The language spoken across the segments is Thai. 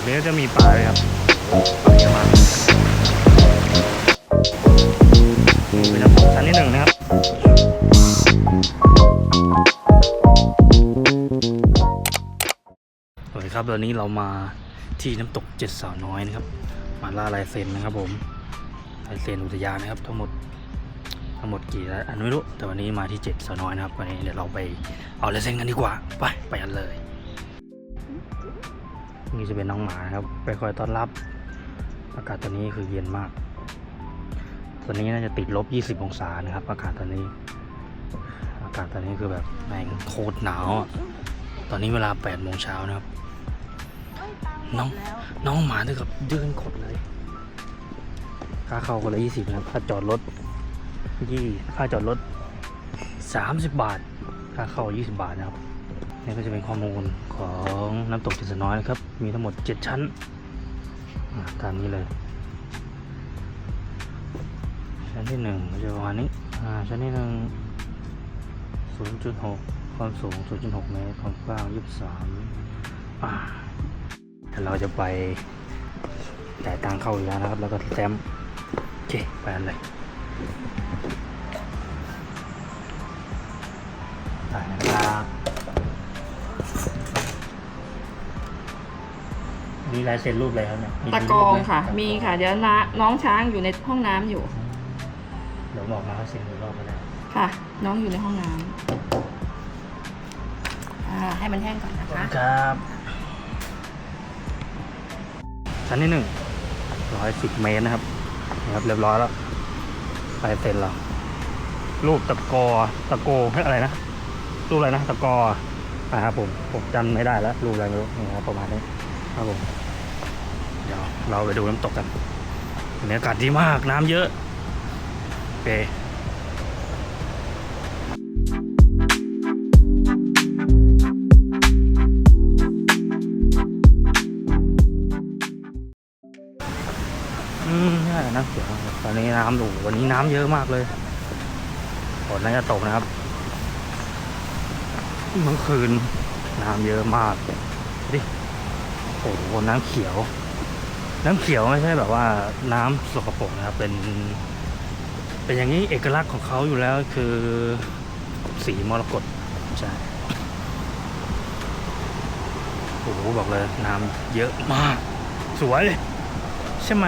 จุดนี้ก็จะมีปลาเลยครับปลาเยอะมากเป็นน้ำตกชั้นที่หนึ่งนะครับสวัสดีครับตอนนี้เรามาที่น้ำตกเจ็ดสาวน้อยนะครับ มาล่าลายเซ็นนะครับผมลายเซ็นอุทยานนะครับ ทั้งหมดทั้งหมดกี่ลายอันไม่รู้แต่วันนี้มาที่เจ็ดสาวน้อยนะครับวันนี้เดี๋ยวเราไปเอาลายเซ็นกันดีกว่า ไปไปกันเลย นี่จะเป็นน้องหมาครับ ไปคอยต้อนรับ อากาศตอนนี้คือเย็นมาก ตอนนี้น่าจะติดลบ 20 องศานะครับ อากาศตอนนี้ อากาศตอนนี้คือแบบแม่งโคตรหนาวอะตอนนี้เวลา8โมงเช้านะครับ น้องน้องหมาถึงกับยืนกดเลย ค่าเข้าคนละ20นะครับ ค่าจอดรถยี่ค่าจอดรถ 30 บาท ค่าเข้า 20 บาทนะครับ นี่ก็จะเป็นข้อมูลของน้ำตกจิตสน้อยนะครับ มีทั้งหมด 7 ชั้น ตามนี้เลย ชั้นที่หนึ่งก็จะประมาณนี้ชั้นที่หนึ่ง0.6 ความสูง 0.6 เมตร ความกว้าง 23อ่าเดี๋ยวเราจะไปจ่ายตังเข้าอีกแล้วนะครับ แล้วก็แซมโอเค ไปกันเลยไปนะครับ มีลายเซ็นรูปอะไรครับเนี่ยมีตะกรองค่ะตะกรมีค่ะเดี๋ยวนะน้องช้างอยู่ในห้องน้ำอยู่เดี๋ยวบอกมาว่าเซ็นหรือรอบก็ได้ค่ะ น้องอยู่ในห้องน้ำอ่าให้มันแห้งก่อนนะคะครับชั้นที่หนึ่งร้อยสิบเมตรนะครับนะครับ เรียบร้อยแล้วลายเซ็นเรารูปตะกอตะโกเฮ้ยอะไรนะรูปอะไรนะตะกอนะครับผมผมจำไม่ได้แล้วรูปอะไรไม่รู้นี่ครับประมาณนี้ครับผม เราไปดูน้ำตกกันบรรยากาศดีมากน้ำเยอะโอเคอืมใช่น้ำเขียวครับตอนนี้น้ำดูวันนี้น้ำเยอะมากเลยฝนน่าจะตกนะครับเมื่อคืนน้ำเยอะมากดิโอ้โหน้ำเขียว น้ำเขียวไม่ใช่แบบว่าน้ำสกปรกนะครับเป็น เป็นอย่างนี้เอกลักษณ์ของเขาอยู่แล้วคือสีมรกตใช่โอ้โหบอกเลยน้ำเยอะมาก สวยเลย ใช่ไหม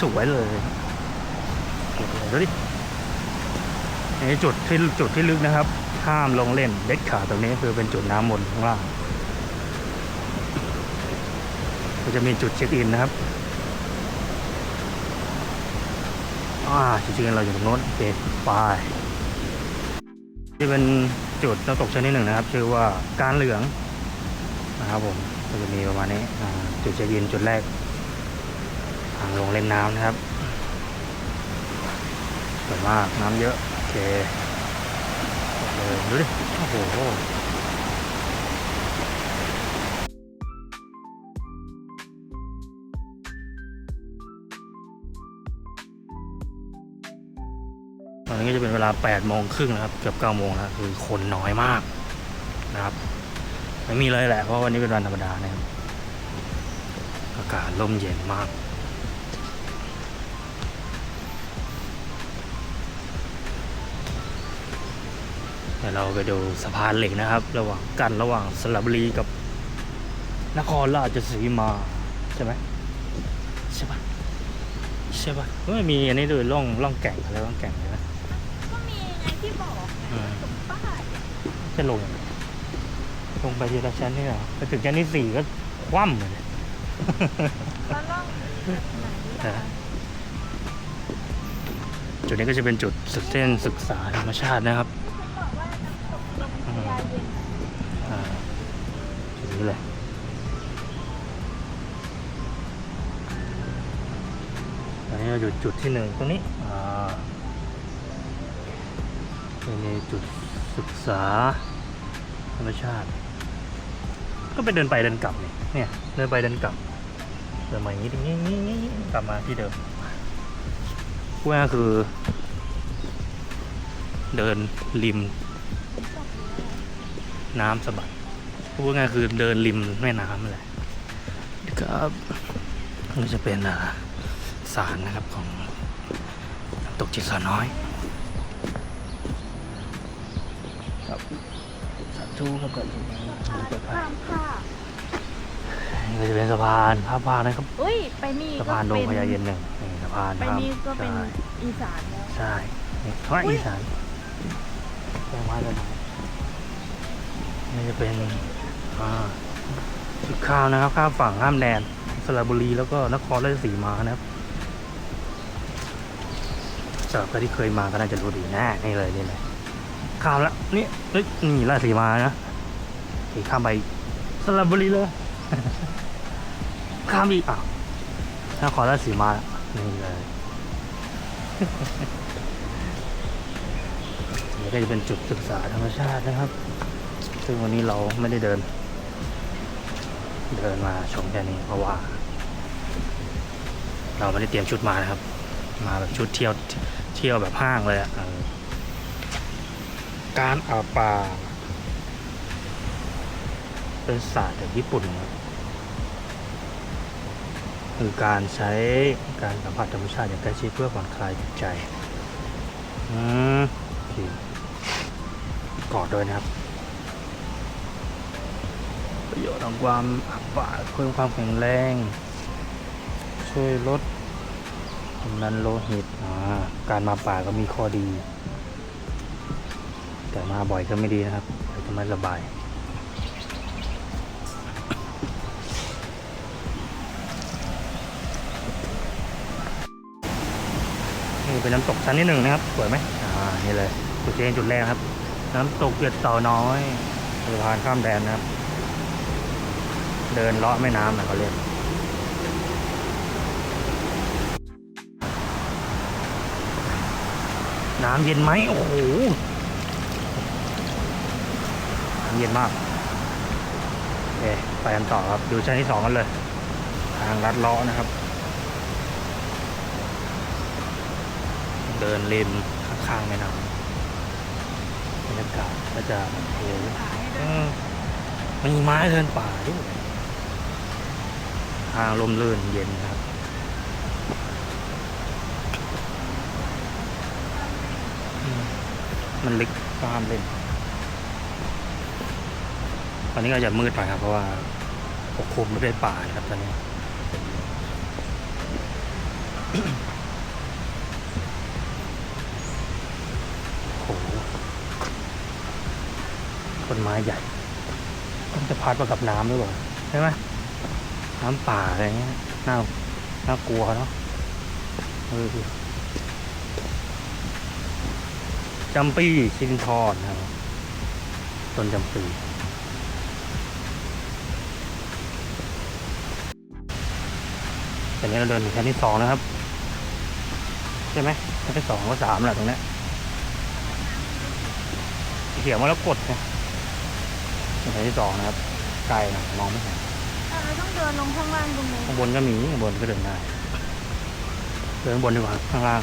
สวยเลยดูดินี่จุดที่จุดที่ลึกนะครับ ห้ามลงเล่นเด็ดขาดตรงนี้คือเป็นจุดน้ำมนต์ข้างล่าง ก็จะมีจุดเช็คอินนะครับอ่าจริงๆเราอยู่ตรงโน้นโอเคไปที่เป็นจุดน้ำตกชนิดหนึ่งนะครับ ชื่อว่าการเหลืองนะครับผมก็จะมีประมาณนี้อ่าจุดเช็คอินจุดแรกทางลงเล่นน้ำนะครับสวยมากน้ำเยอะโอเคเลยดูดิโอ้โห นนี้ก็จะเป็นเวลา8โมงครึ่งนะครับ เกือบ9โมงแล้วคือคนน้อยมากนะครับ ไม่มีเลยแหละ เพราะวันนี้เป็นวันธรรมดานะครับ อากาศร่มเย็นมากเดี๋ยวเราไปดูสะพานเหล็กนะครับ ระหว่างกันระหว่างสระบุรีกับ นครราชสีมาใช่ไหมใช่ปะใช่ปะไม่มีอันนี้ด้วยล่องล่องแก่งอะไรล่องแก่งใช่ไหม ก็มีไงที่บอก อืม ป้าย จะลง ลงไปทีละชั้นนี่เหรอไปถึงชั้นที่สี่ก็คว่ำเลยแล้วล่องไหนนะจุดนี้ก็จะเป็นจุดเส้นศึกษาธรรมชาตินะครับบอกว่าน้ำตกลงพยาเย็นอ่าจุดนี้เลยตอนนี้เราอยู่จุดที่หนึ่งตรงนี้อ่าเป็นจุดศึกษา ธรรมชาติ ก็ไปเดินไปเดินกลับเนี่ยเนี่ยเดินไปเดินกลับเดินมาอย่างนี้อย่างนี้กลับมาที่เดิมพูดง่ายคือ เดินริม น้ำสะบัดพูดง่ายคือเดินริมแม่น้ำนั่นแหละครับนี่จะเป็นสารนะครับของตกจิตสาน้อยครับ สาธุครับก่อนถึงข้ามค่ะนี่ก็จะเป็นสะพานภาพพานะครับอุ้ยไปนี่สะพานดงพญาเย็นหนึ่งนี่สะพานไปนี่ก็เป็นใช่อีสานแล้วใช่นี่เพราะอีสานแจ้งว่าจะไหนนี่จะเป็นจุดข้าวนะครับ ข้ามฝั่งห้ามแดนสระบุรีแล้วก็นครราชสีมานะครับสำหรับใครที่เคยมาก็น่าจะรู้ดีแน่นี่เลยนี่เลย ข้ามแล้วนี่เอ้ยนี่ราชสีมานะขี่ข้ามไปสระบุรีเลยข้ามอีกอะนครราชสีมาแล้วนี่เลยนี่ก็จะเป็นจุดศึกษาธรรมชาตินะครับ ซึ่งวันนี้เราไม่ได้เดิน เดินมาชมแค่นี้เพราะว่า เราไม่ได้เตรียมชุดมานะครับ มาแบบชุดเที่ยวเที่ยวแบบห้างเลยอะเออ การอาบป่าเป็นศาสตร์จากญี่ปุ่นนะครับคือการใช้การสัมผัสธรรมชาติอย่างใกล้ชิดเพื่อผ่อนคลายจิตใจอืมโอเคกอดด้วยนะครับ ประโยชน์ของความอับป่าเพิ่มความแข็งแรง ช่วยลดความดันโลหิตอ่าการมาป่าก็มีข้อดี แต่มาบ่อยก็ไม่ดีนะครับเดี๋ยวจะไม่สบายนี่เป็นน้ำตกชั้นที่หนึ่งนะครับ สวยไหมอ่า นี่เลย จุดเด่นจุดแรกครับ น้ำตกเกียดเต่าน้อยสะพานข้ามแดนนะครับ เดินเลาะแม่น้ำนะเขาเรียกน้ำเย็นไหมโอ้โหน้ำ เย็นมากโอเคไปกันต่อครับ ดูชั้นที่สองกันเลย ทางลัดเลาะนะครับ เดินริมข้างๆแม่น้ำบรรยากาศก็จะโอ้โหเออมีไม้เดินป่าด้วยทางลมลื่นเย็นครับมันลึกก็ห้ามเล่น อนนี้ก็จะมืดหน่อยครับ เพราะว่าปกคลุมไปด้วยป่าครับตอนนี้โอ้โหต้นไม้ใหญ่ต้องจะพัดมากับน้ำด้วยเปล่าใช่ไหมน้ำป่าอะไรเงี้ยน่าน่ากลัวเนาะเออจำปีชินทอนนะครับต้นจำปี ตอนนี้เราเดินถึงชั้นที่สองนะครับ ใช่ไหมชั้นที่สองก็สามแหละตรงเนี้ยเขียนว่าแล้วกดไงเป็นชั้นที่สองนะครับ ไกลหนะมองไม่เห็นอะเราต้องเดินลงข้างล่างตรงนี้ข้างบนก็มีข้างบนก็เดินได้ เดินข้างบนดีกว่าข้างล่าง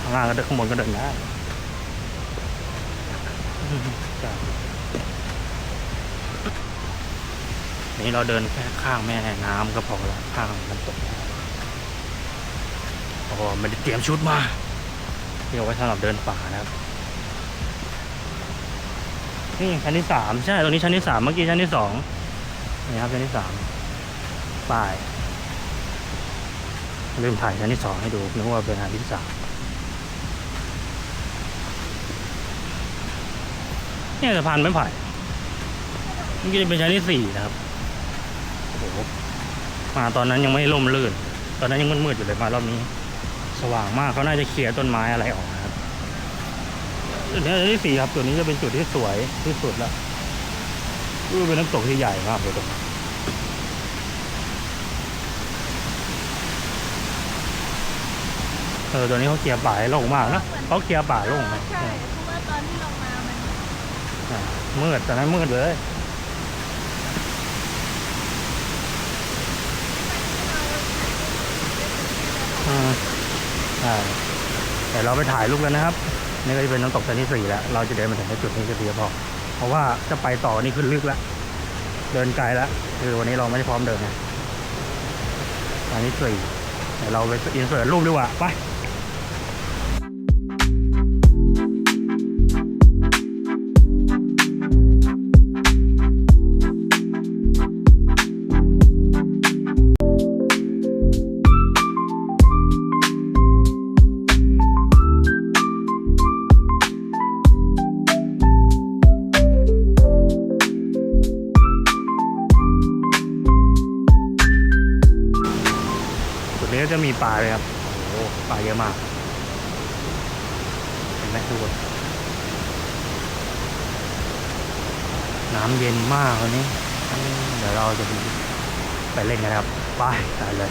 ข้างล่างก็เดินข้างบนก็เดินได้อืมจ้ะ นี่เราเดินแค่ข้างแม่น้ำก็พอแล้วข้างน้ำตกโอ้ไม่ได้เตรียมชุดมาเดี๋ยวไว้สำหรับเดินป่านะครับนี่ชั้นที่สามใช่ตรงนี้ชั้นที่สามเมื่อกี้ชั้นที่สองนี่ครับชั้นที่สามป้ายลืมถ่ายชั้นที่สองให้ดูนึกว่าเป็นชั้นที่สามนี่สะพานไม้ไผ่เมื่อกี้เป็นชั้นที่สี่นะครับ โอ้โหมาตอนนั้นยังไม่ล่มลื่น ตอนนั้นยังมืดๆอยู่เลยมารอบนี้ สว่างมากเขาน่าจะเคลียร์ต้นไม้อะไรออกนะครับจุดนี้จุดที่สี่ครับจุดนี้จะเป็นจุดที่สวยที่สุดแล้วดูเป็นน้ำตกที่ใหญ่มากเลยตรงนี้เออตัวนี้เขาเคลียร์ป่าให้โล่งมากนะเขาเคลียร์ป่าโล่งนะใช่เพราะว่าตอนที่เรามามันอ่ามืดตอนนั้นมืดเลยอืมใช่ แต่เราไปถ่ายรูปกันนะครับ นี่ก็จะเป็นน้ำตกชั้นที่สี่แล้ว เราจะเดินมาถึงจุดนี้ก็เพียงพอ เพราะว่าจะไปต่อนี่ขึ้นลึกแล้วเดินไกลแล้วคือวันนี้เราไม่ได้พร้อมเดินนะชั้นนี้สี่เราไปอินเสิร์ตรูปดีกว่าไป น้ำเย็นมากวันนี้ เดี๋ยวเราจะไปเล่นกันครับ ไปไปเลย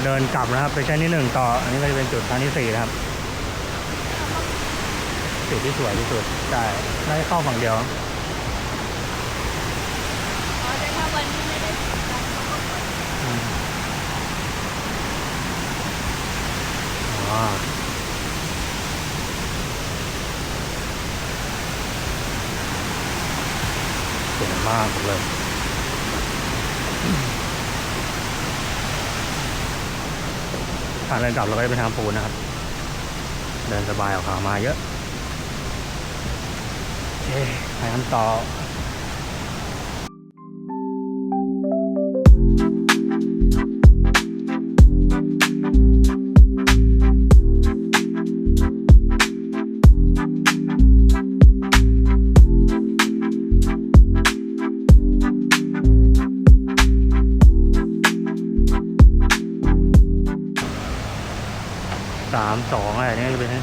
เวลาเราเดินกลับนะครับ ไปชั้นที่หนึ่งต่อ อันนี้ก็จะเป็นจุดชั้นที่สี่นะครับจุดที่สวยที่สุดใช่ได้เข้าฝั่งเดียวอ๋อแต่ถ้าวันที่ไม่ได้อืมอ๋อสวยมากเลย ทางเดินกลับเราก็จะไปทางปูนนะครับ เดินสบายออกขามาเยอะโอเคไปกันต่อ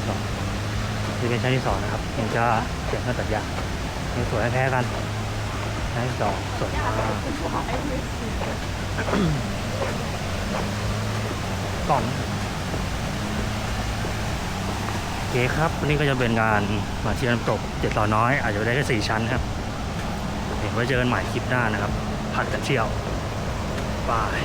สองจะเป็นชั้นที่สองนะครับยังจะเสียนเครื่องตัดหญ้ายังสวยแพ้กันชั้นที่สองสวยมากกล่องโอเคครับวันนี้ก็จะเป็นงานมาเที่ยวน้ำตกเจ็ดต่อน้อย อาจจะได้แค่สี่ชั้นครับเห็นไว้เจอกันใหม่คลิปหน้านะครับ ผัดกันเที่ยวบาย